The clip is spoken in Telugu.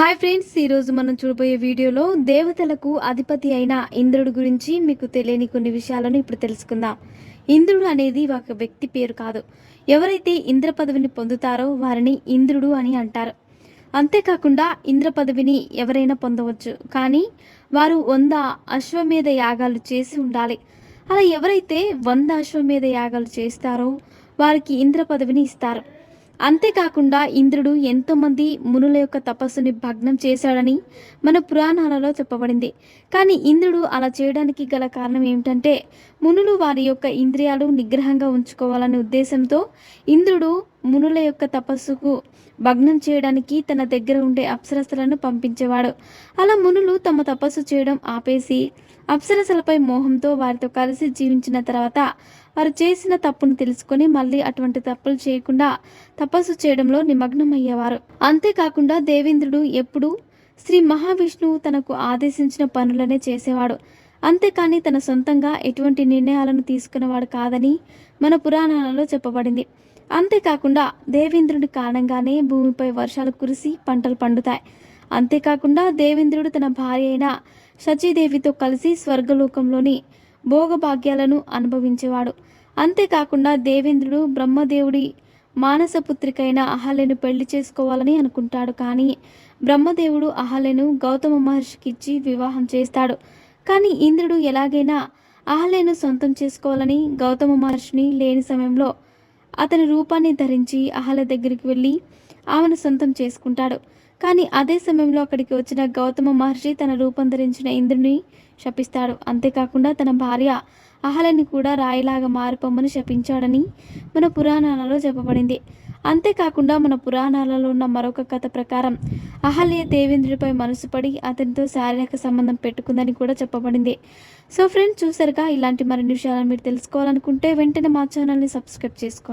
హాయ్ ఫ్రెండ్స్ ఈరోజు మనం చూడబోయే వీడియోలో దేవతలకు అధిపతి అయిన ఇంద్రుడు గురించి మీకు తెలియని కొన్ని విషయాలను ఇప్పుడు తెలుసుకుందాం. ఇంద్రుడు అనేది ఒక వ్యక్తి పేరు కాదు. ఎవరైతే ఇంద్ర పదవిని పొందుతారో వారిని ఇంద్రుడు అని అంటారు. అంతేకాకుండా ఇంద్ర పదవిని ఎవరైనా పొందవచ్చు. కానీ వారు వంద అశ్వమేధ యాగాలు చేసి ఉండాలి. అలా ఎవరైతే వంద అశ్వమేధ యాగాలు చేస్తారో వారికి ఇంద్ర పదవిని ఇస్తారు. అంతేకాకుండా ఇంద్రుడు ఎంతోమంది మునుల యొక్క తపస్సుని భగ్నం చేశాడని మన పురాణాలలో చెప్పబడింది. కానీ ఇంద్రుడు అలా చేయడానికి గల కారణం ఏమిటంటే మునులు వారి యొక్క ఇంద్రియాలు నిగ్రహంగా ఉంచుకోవాలనే ఉద్దేశంతో ఇంద్రుడు మునుల యొక్క తపస్సుకు భగ్నం చేయడానికి తన దగ్గర ఉండే అప్సరసలను పంపించేవాడు. అలా మునులు తమ తపస్సు చేయడం ఆపేసి అప్సరసలపై మోహంతో వారితో కలిసి జీవించిన తర్వాత వారు చేసిన తప్పును తెలుసుకొని మళ్ళీ అటువంటి తప్పులు చేయకుండా తపస్సు చేయడంలో నిమగ్నమయ్యేవారు. అంతేకాకుండా దేవేంద్రుడు ఎప్పుడూ శ్రీ మహావిష్ణువు తనకు ఆదేశించిన పనులనే చేసేవాడు. అంతేకాని తన సొంతంగా ఎటువంటి నిర్ణయాలను తీసుకునేవాడు కాదని మన పురాణాలలో చెప్పబడింది. అంతేకాకుండా దేవేంద్రుడి కారణంగానే భూమిపై వర్షాలు కురిసి పంటలు పండుతాయి. అంతేకాకుండా దేవేంద్రుడు తన భార్య అయిన శచీదేవితో కలిసి స్వర్గలోకంలోని భోగభాగ్యాలను అనుభవించేవాడు. అంతేకాకుండా దేవేంద్రుడు బ్రహ్మదేవుడి మానసపుత్రికైన అహల్యను పెళ్ళి చేసుకోవాలని అనుకుంటాడు. కానీ బ్రహ్మదేవుడు అహల్యను గౌతమ మహర్షికి ఇచ్చి వివాహం చేస్తాడు. కానీ ఇంద్రుడు ఎలాగైనా అహల్యను సొంతం చేసుకోవాలని గౌతమ మహర్షిని లేని సమయంలో అతని రూపాన్ని ధరించి అహల దగ్గరికి వెళ్ళి ఆమెను సొంతం చేసుకుంటాడు. కానీ అదే సమయంలో అక్కడికి వచ్చిన గౌతమ మహర్షి తన రూపం ధరించిన ఇంద్రుని శపిస్తాడు. అంతేకాకుండా తన భార్య అహలని కూడా రాయిలాగా మారిపోమ్మని శపించాడని మన పురాణాలలో చెప్పబడింది. అంతేకాకుండా మన పురాణాలలో ఉన్న మరొక కథ ప్రకారం అహల్య దేవేంద్రుడిపై మనసు పడి అతనితో శారీరక సంబంధం పెట్టుకుందని కూడా చెప్పబడింది. సో ఫ్రెండ్స్ చూసారుగా? ఇలాంటి మరిన్ని విషయాలను మీరు తెలుసుకోవాలనుకుంటే వెంటనే మా ఛానల్ని సబ్స్క్రైబ్ చేసుకోండి.